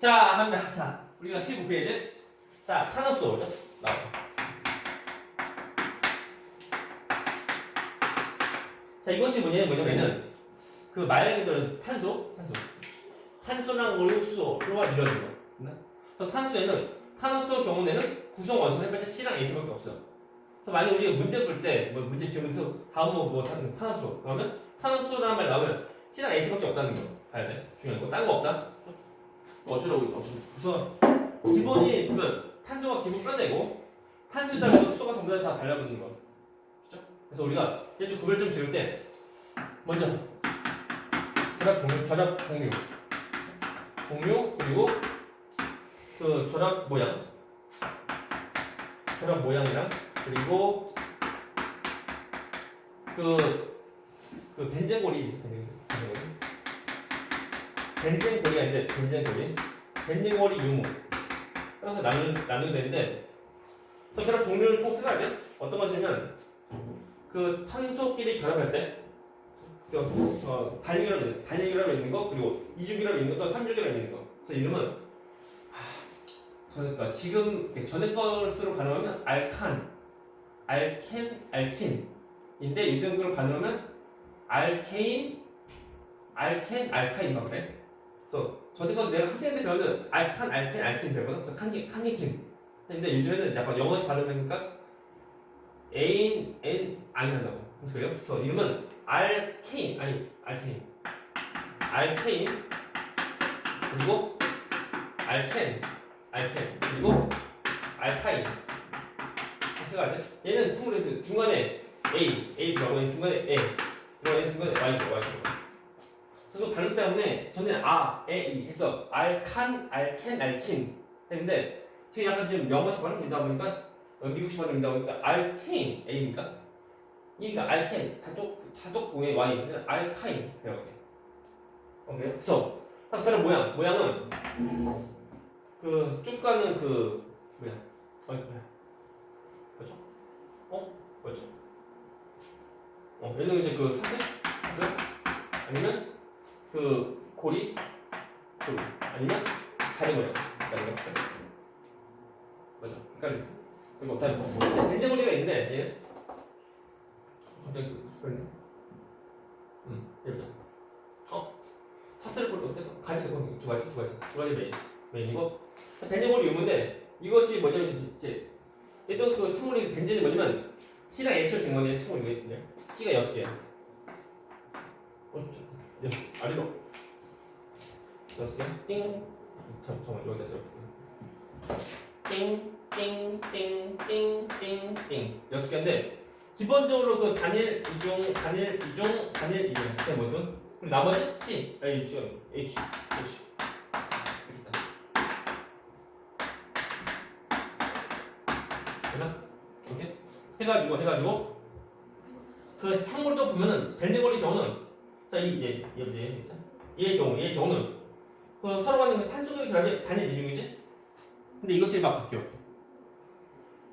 자, 합니다. 자, 우리가 15페이지. 자, 탄화수 오죠? 나와. 자, 이것이 뭐냐, 뭐냐면은, 그 말 그대로 탄소, 탄소. 탄소랑 올수소, 그거와 이런 거. 네? 그래서 탄소에는, 탄화수 경우에는 구성 원소는 해봤자 C랑 H밖에 없어. 그래서 만약 우리가 문제 볼 때, 뭐 문제 지으면서 다음 뭐, 뭐 탄- 탄화수, 그러면 탄화수라는 말 나오면 C랑 H밖에 없다는 거. 봐야 돼. 중요한 거. 딴 거 없다? 뭐 어쩌라고, 어쩌라고. 우선, 기본이 보면 탄소가 기본 빼내고, 탄소에다 가 수소가 전부 다 달라붙는 거. 그죠? 그래서 우리가 이제 좀 구별 좀 지을 때, 먼저, 결합 종류, 결합 종류. 종류, 그리고 그 결합 모양. 결합 모양이랑, 그리고 그, 그 벤젠골이 있어, 벤젠골. 벤젠골이. 벤젠골이 아닌데, 벤젠골이. 벤젠골이 유무. 따라서 나누, 나누게 되는데, 그래서 결합 종류를 총 쓰가 돼. 어떤 것이냐면, 그 탄소끼리 결합할 때, 그, 어, 단위결합, 있는- 단위결합 있는 거, 그리고 이주결합 있는 거, 또 삼주결합 있는 거. 그래서 이름은, 하, 그러니까 지금 전에 것으로 가능하면 알칸, 알켄, 알킨인데 걸 가능하면 알케인, 알켄, 알카인 막 그래. 그래서 전에 건 내가 학생인데 배우는 알칸, 알켄, 알킨 배우거든. 그래서 칸기, 칸기킨. 근데 요즘에는 약간 영어식 발음하니까 에인, 엔, 아인 한다고. 그래서 그래요? 그래서 이름은 알케인, 아니 알케인, 알케인 그리고 알켄, 알켄 그리고 알카인. 세 가지. 얘는 참고로 중간에 A, A 들어가고 중간에 A 들어가 얘는 중간에 Y 들어가 Y 들어가. 그래서 그 발음 때문에 저는 아, 에, 이 해서 알칸, 알켄, 알킨 했는데 지금 약간 지금 영어식 발음이다 보니까 어, 미국식 발음이다 보니까 알케인 A니까 이니까 알켄 다똑 왜 Y 그냥 알카인 돼. 오케이. 그래서 딱 그런 모양 모양은 그쭉 가는 그 뭐야 어 뭐야 뭐죠? 어 뭐죠? 어 얘는 이제 그 사슬 사슬 아니면 그 고리 고리 아니면 다리 모양 다리 모양 맞아 헷갈려 그리고 다리 모양 밴드머리가 있는데 얘는 갑자기 그러네 음 여기다 어 사슬을 볼 어때 가지 두 가지 두 가지 두 가지 메인 메인 이고 밴드머리 유무인데 이것이 뭐냐면 이제 얘도 그 창문이 벤젠이 뭐냐면 C랑 H를 된 건데 창문이 이거든요 C가 여섯 개야 어, 저, 여, 아래로 여섯 개. 띵. 잠, 잠깐 여기다. 띵, 띵, 띵, 띵, 띵, 띵. 여섯 개인데 기본적으로 그 단일 이중, 단일 이중, 단일 이중 그게 무슨? 그리고 나머지 C, A, H, H, H. 이렇게 있다. 되나? 오케이. 해가지고 해가지고 그 창문도 보면은 밴드거리 경우는 자, 이, 얘, 얘의 경우, 얘의 경우는 그 서로 그 탄소의 결합이 단일 이중이지? 근데 이것이 막 바뀌어.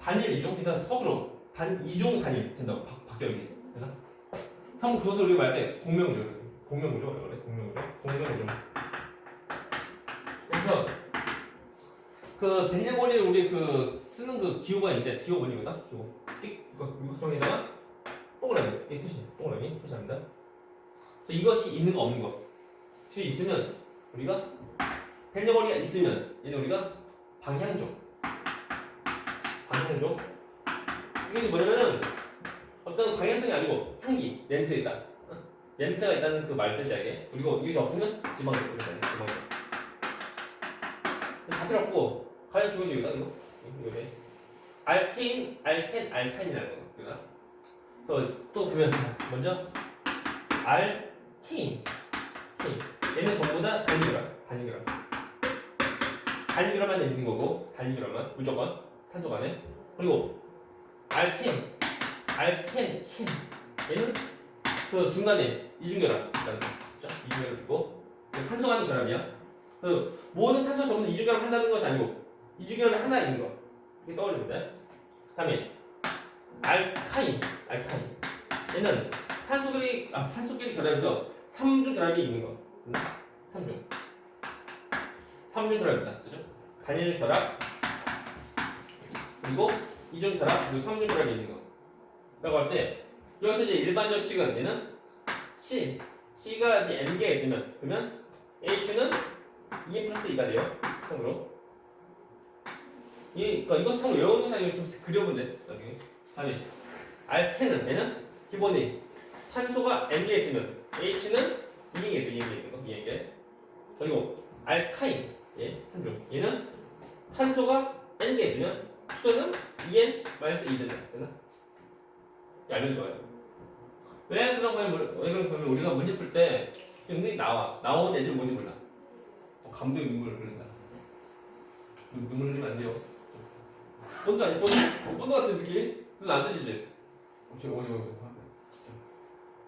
단일 이중? 그러니까 턱으로 단, 이중 단일 된다고 바, 바뀌어 이게. 되나? 참고 그것을 우리가 말할 때 공명구조. 공명구조. 원래 공명구조. 공명구조. 그래서 그 벤젠골이 우리 그 쓰는 그 기호가 있는데 기호 원이거든? 기호. 띡, 이거, 정에다가 동그라미. 이 표시. 동그라미. 표시합니다. 그래서 이것이 있는 거 없는 거. 이 있으면 우리가 벤저거리가 있으면 얘는 우리가 방향족. 방향족. 이것이 뭐냐면은 어떤 방향성이 아니고 향기, 냄새 있다. 어? 냄새가 있다는 그 말 뜻이야 이게. 그리고 이것이 없으면 지방이. 지방이. 다 필요 없고 과연 주어지거다 이거. 이거 네 알케인, 알켄, 알카인이라는 거. 그가. 그래서 또 보면 먼저 알 케인. 얘는 전부 다 단위결합, 단위결합. 단위결합만 있는 거고, 단위결합만 무조건 탄소 간에. 그리고 알켄, 알켄, 켄. 얘는 그 중간에 이중결합 있다는 거. 그죠? 이중결합 있고, 탄소 간의 결합이야. 그 모든 탄소 전부 다 이중결합 한다는 것이 아니고, 이중결합이 하나 있는 거. 이렇게 떠올립니다. 다음에 알카인, 알카인. 얘는 탄소끼리 아 탄소끼리 결합해서 삼중 결합이 있는 거. 음, 삼중. 3중 결합입니다. 그죠? 단일 결합 그리고 이중 결합 그리고 3중 결합이 있는 거. 라고 할 때 여기서 이제 일반적 식은 얘는 C C가 이제 n 개가 있으면 그러면 H는 2 플러스 2가 돼요. 참고로 이 그러니까 이거 참 외우는 사이에 좀 돼. 나중에 다음에 알케는 얘는 기본이 탄소가 개 있으면 H는 2개 있어 2개 있는 거 2개 그리고 알카인 예, 산중 얘는 탄소가 n 개 있으면 수소는 2n 마이너스 2 된다. 되나? 알면 좋아요. 왜 그런 거냐면 우리가 문제 풀때 은근히 나와 나오는 애들 뭔지 몰라. 어, 감동의 눈물을. 눈- 눈물 흘리면 안 돼요. 본드 아니 본드 본드 같은 느낌? 눈안 뜨지지? 어, 저 어디 어디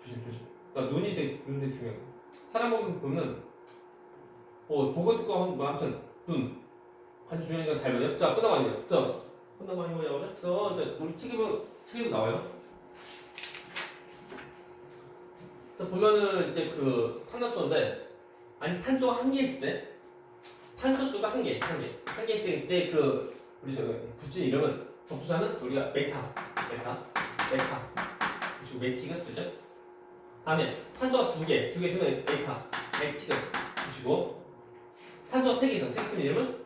조심 조심. 그러니까 눈이 되게 눈이 되게 중요해. 사람 보면 보면 어 보고 듣고 하면 뭐 아무튼 눈 아주 중요하니까 잘 보죠. 자 끝나가니까 자 끝나가니 뭐냐 보죠. 그래서 이제 우리 책에도 책에도 나와요. 그래서 보면은 이제 그 탄화수인데 아니 탄소가 한 개 있을 때 탄소 수가 한 개, 한 개, 한 개 있을 때 그 우리 저 붙인 이름은 접수사는 우리가 메타, 메타, 메타, 그리고 메틱은 그죠? 다음에 탄소가 두 개, 두개 있으면 메타, 메틱은. 붙이고 탄소가 세개 있어, 세개 있으면 이름은?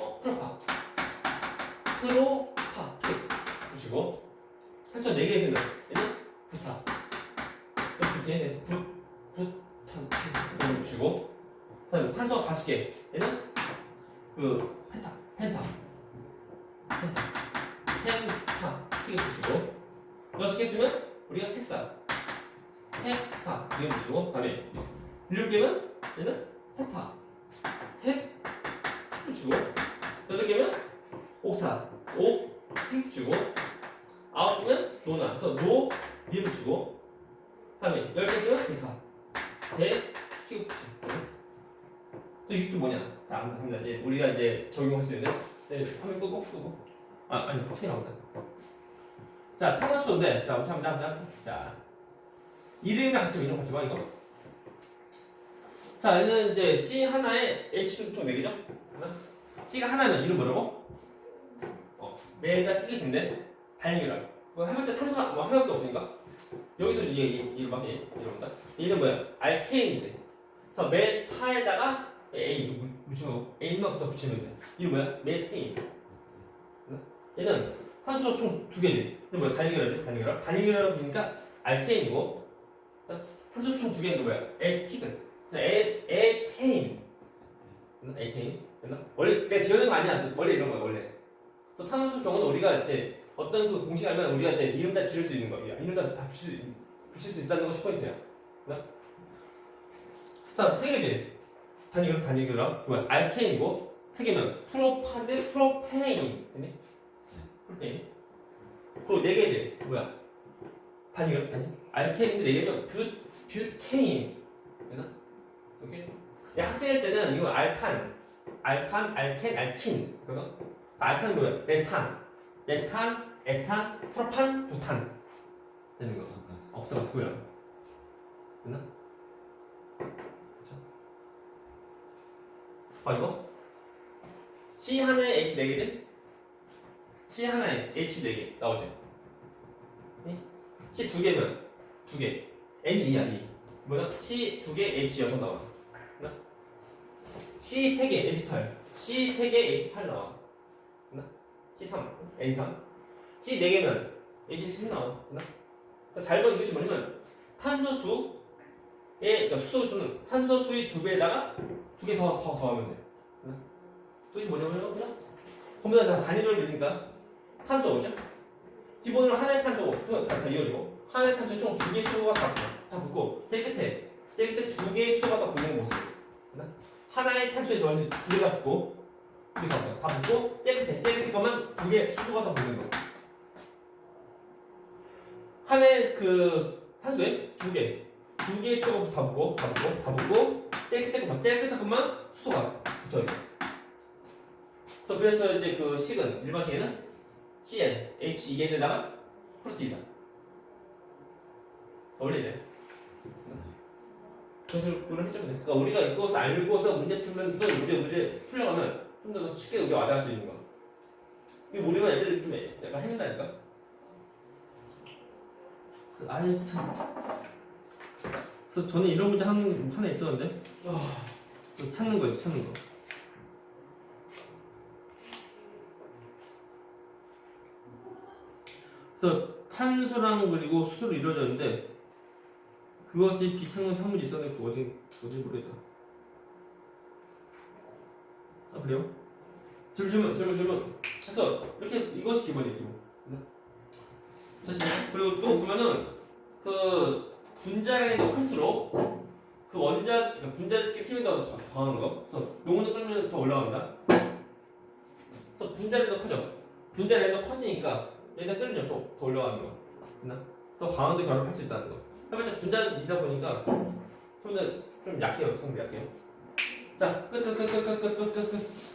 어 프로파, 프로파, 붙이고 탄소 네개 있으면 얘는 부타, 이렇게 붓, 붓탄, 이걸 붙이고 탄소가 다섯 개, 얘는 그 펜타, 펜타, 펜타, 펜타 튀게 붙이고 여섯 개 있으면 우리가 헥사, 헥사. 이거 붙이고 그다음에 일곱 개면 얘는 펜타, 헥. 붙이고. 여덟 개면 옥타, 옥, 티 붙이고. 아홉 개면 노나, 그래서 노, 미 붙이고. 그다음에 열개 있으면 데카, 데, 키 붙이고 또 이게 또 뭐냐? 자, 합니다. 이제 우리가 이제 적용할 수 있는 네, 화면 끄고 끄고 아 아니 확실히 나온다. 자, 탄화수인데. 자, 잠깐 잠깐 자 이름이랑 같이 이름 같이 봐 이거. 자, 얘는 이제 C 하나에 H 총 4개죠? 하나? C가 하나면 이름 뭐라고? 어, 매자 티켓인데 다행이라. 뭐 해봤자 탄소가 뭐 하나밖에 없으니까 여기서 얘, 얘 이름 봐, 얘 이름다. 얘는 뭐야? 알케인이지. 그래서 메타에다가 A 묻- 묻히고 A만부터 붙이면 돼. 이거 뭐야? 메테인. 얘는 탄소 총 두 개지. 근데 뭐야? 단위결합이 단위결합. 단위결합이니까 알케인이고 탄소 총두 뭐야? 에티든. 그래서 에 에테인. 에테인. 됐나? 원래 내가 지어낸 거 아니야. 원래 이런 거야 원래. 그래서 탄소 경우는 우리가 이제 어떤 그 공식 알면 우리가 이제 이름 다 지을 수 있는 거야. 이름 다, 다 붙일 수, 있- 붙일 수 있다는 것이 포인트야. 됐나? 자, 세 개지. 단위결합 단위결합 뭐야 알케인이고 세 개면 프로판 대 프로페인 됐니? 프로페인 그리고 네 개지 뭐야 단위결합 단위 알케인인데 네 개면 뷰 뷰테인. 되나? 오케이. 야 학생일 때는 이거 알칸. 알칸 알켄 알킨. 그거? 알칸은 뭐야. 메탄. 메탄 에탄 프로판 부탄. 되는 거 어, 들어서 보여 됐나? 봐 이거? C 하나에 H 4개지? C 하나에 H 4개. 나오지? 네? C 두 개면 두 개. 2야 2. 뭐야? C 두개 H 6 나와. 나? C 세개 H 8. C 세개 H 8 나와. 나? C 3 N 3. C 네 개면 H 10 나와. 나? 그러니까 잘 보는 이것이 뭐냐면 탄소수의 그러니까 수소 수는 탄소수의 두 배에다가 두 개 더 더 더하면 돼. 뜻이 뭐냐면 그냥 전부 다 단위로 되니까 탄소 오죠? 기본으로 하나의 탄소고 수가 다, 다 이어지고 하나의 탄소에 총두 개의 수가 다, 붙어. 다 붙고 제일 끝에 제일 끝에 두 개의 수가 다 붙는 모습 하나의 탄소에 완전 두 개가 붙고 두 개가 붙어. 다 붙고 제일 끝에 제일 끝에 거만 두개 수소가 다 붙는 거 하나의 그 탄소에 두 개, 두 개의 수가 다 붙고, 다 붙고, 다 붙고, 제일 끝에 것만, 제일 끝에 것만 수소가 붙어요. 그래서 그래서 이제 그 식은 일반 식에는 CN, H 2N에다가 플러스 2다. 원래 이래. 그런 식으로 돼. 그러니까 우리가 이것을 알고서 문제 풀면 또 문제 문제 풀려가면 좀 더 쉽게 우리가 와닿을 수 있는 거. 이거 모르면 애들이 좀 약간 헤맨다니까. 그 아예 참. 그래서 저는 이런 문제 한 하나 있었는데. 그 찾는 거예요, 찾는 거. 그래서 탄소랑 그리고 수소로 이루어졌는데 그것이 비창문 상물이 있었는데 그 어디 어디 모르겠다. 아 그래요? 질문 질문 질문 질문. 그래서 이렇게 이것이 기본이에요. 기본. 다시 그리고 또 보면은 그 분자량이 더 클수록 그 원자 그러니까 분자 힘이 더 더하는 거. 그래서 용온도 끌면 더 올라간다. 그래서 분자량이 더 커져. 분자량이 더 커지니까 얘가 끌면 더, 더 올라가는 거. 더 강한도 결합할 수 있다는 거. 해봤자 분자이다 보니까 좀더좀 약해요. 성분 약해요. 자, 끝, 끝, 끝, 끝, 끝, 끝, 끝, 끝.